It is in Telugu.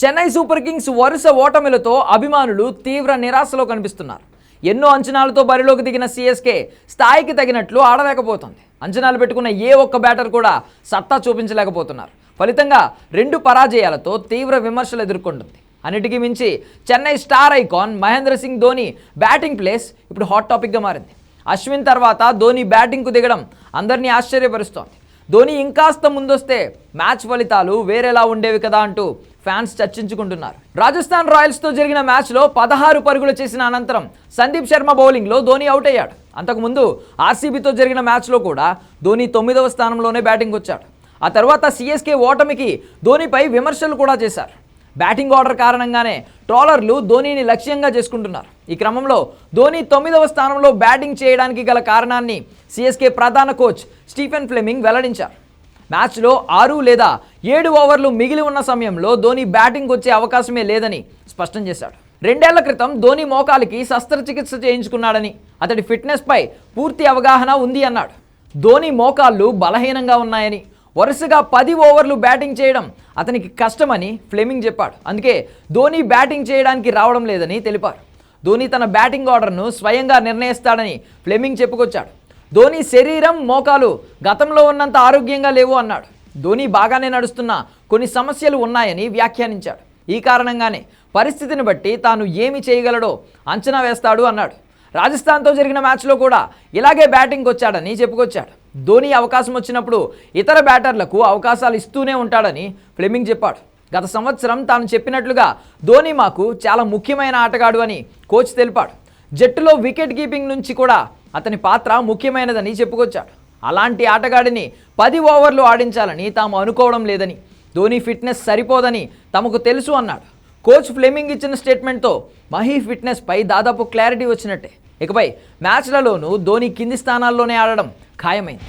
చెన్నై సూపర్ కింగ్స్ వరుస ఓటమిలతో అభిమానులు తీవ్ర నిరాశలో కనిపిస్తున్నారు. ఎన్నో అంచనాలతో బరిలోకి దిగిన సిఎస్కే స్థాయికి తగినట్లు ఆడలేకపోతుంది. అంచనాలు పెట్టుకున్న ఏ ఒక్క బ్యాటర్ కూడా సత్తా చూపించలేకపోతున్నారు. ఫలితంగా రెండు పరాజయాలతో తీవ్ర విమర్శలు ఎదుర్కొంటుంది. అన్నిటికీ మించి Chennai star icon Mahendra Singh Dhoni batting place ఇప్పుడు హాట్ టాపిక్గా మారింది. అశ్విన్ తర్వాత ధోని బ్యాటింగ్కు దిగడం అందరినీ ఆశ్చర్యపరుస్తోంది. ధోని ఇంకాస్త ముందొస్తే మ్యాచ్ ఫలితాలు వేరేలా ఉండేవి కదా అంటూ ఫ్యాన్స్ చర్చించుకుంటున్నారు. రాజస్థాన్ రాయల్స్తో జరిగిన మ్యాచ్లో పదహారు పరుగులు చేసిన అనంతరం సందీప్ శర్మ బౌలింగ్లో ధోని అవుట్ అయ్యాడు. అంతకుముందు ఆర్సీబీతో జరిగిన మ్యాచ్లో కూడా ధోని తొమ్మిదవ స్థానంలోనే బ్యాటింగ్ వచ్చాడు. ఆ తర్వాత సిఎస్కే ఓటమికి ధోనిపై విమర్శలు కూడా చేశారు. బ్యాటింగ్ ఆర్డర్ కారణంగానే ట్రోలర్లు ధోనీని లక్ష్యంగా చేసుకుంటున్నారు. ఈ క్రమంలో ధోని తొమ్మిదవ స్థానంలో బ్యాటింగ్ చేయడానికి గల కారణాన్ని సిఎస్కే ప్రధాన కోచ్ స్టీఫెన్ ఫ్లెమింగ్ వెల్లడించారు. మ్యాచ్లో ఆరు లేదా ఏడు ఓవర్లు మిగిలి ఉన్న సమయంలో ధోని బ్యాటింగ్ వచ్చే అవకాశమే లేదని స్పష్టం చేశాడు. రెండేళ్ళ క్రితం ధోని మోకాలికి శస్త్రచికిత్స చేయించుకున్నాడని అతడి ఫిట్నెస్పై పూర్తి అవగాహన ఉంది అన్నాడు. ధోని మోకాళ్ళు బలహీనంగా ఉన్నాయని వరుసగా పది ఓవర్లు బ్యాటింగ్ చేయడం అతనికి కష్టమని ఫ్లెమింగ్ చెప్పాడు. అందుకే ధోని బ్యాటింగ్ చేయడానికి రావడం లేదని తెలిపారు. ధోని తన బ్యాటింగ్ ఆర్డర్ను స్వయంగా నిర్ణయిస్తాడని ఫ్లెమింగ్ చెప్పుకొచ్చాడు. ధోని శరీరం మోకాలు గతంలో ఉన్నంత ఆరోగ్యంగా లేవు అన్నాడు. ధోని బాగానే నడుస్తున్న కొన్ని సమస్యలు ఉన్నాయని వ్యాఖ్యానించాడు. ఈ కారణంగానే పరిస్థితిని బట్టి తాను ఏమి చేయగలడో అంచనా వేస్తాడు అన్నాడు. రాజస్థాన్తో జరిగిన మ్యాచ్లో కూడా ఇలాగే బ్యాటింగ్ వచ్చాడని చెప్పుకొచ్చాడు. ధోని అవకాశం వచ్చినప్పుడు ఇతర బ్యాటర్లకు అవకాశాలు ఇస్తూనే ఉంటాడని ఫ్లెమింగ్ చెప్పాడు. గత సంవత్సరం తాను చెప్పినట్లుగా ధోని మాకు చాలా ముఖ్యమైన ఆటగాడు అని కోచ్ తెలిపాడు. జట్టులో వికెట్ కీపింగ్ నుంచి కూడా అతని పాత్ర ముఖ్యమైనదని చెప్పుకొచ్చాడు. అలాంటి ఆటగాడిని పది ఓవర్లు ఆడించాలని తాము అనుకోవడం లేదని ధోని ఫిట్నెస్ సరిపోదని తమకు తెలుసు అన్నాడు. కోచ్ ఫ్లెమింగ్ ఇచ్చిన స్టేట్మెంట్తో మహీ ఫిట్నెస్పై దాదాపు క్లారిటీ వచ్చినట్టే. ఇకపై మ్యాచ్లలోనూ ధోని కింది స్థానాల్లోనే ఆడడం ఖాయమైంది.